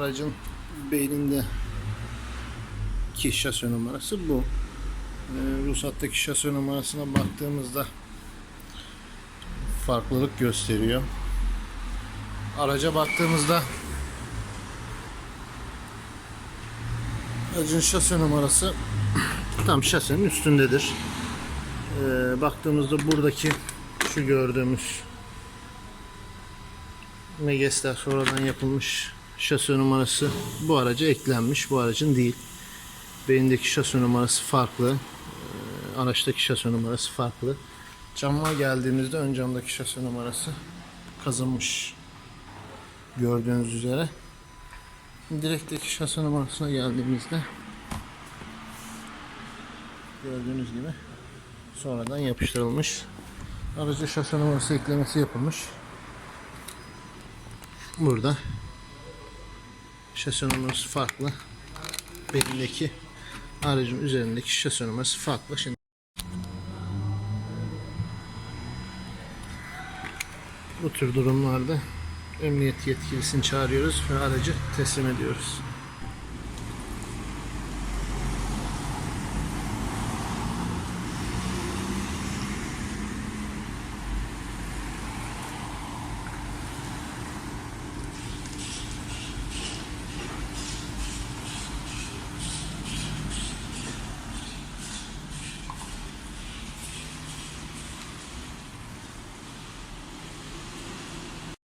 aracın beyninde ki numarası bu. Ee, ruhsattaki şase numarasına baktığımızda farklılık gösteriyor. Araca baktığımızda aracın şase numarası tam şasenin üstündedir. Ee, baktığımızda buradaki şu gördüğümüz Meges'ler sonradan yapılmış şase numarası bu araca eklenmiş. Bu aracın değil. Beyindeki şase numarası farklı. Ee, araçtaki şase numarası farklı. Cama geldiğimizde ön camdaki şase numarası kazınmış. Gördüğünüz üzere. Direkteki şase numarasına geldiğimizde gördüğünüz gibi sonradan yapıştırılmış. Araca şase numarası eklemesi yapılmış. Burada şase farklı. Belindeki aracın üzerindeki şase farklı. Şimdi bu tür durumlarda emniyet yetkilisini çağırıyoruz ve aracı teslim ediyoruz.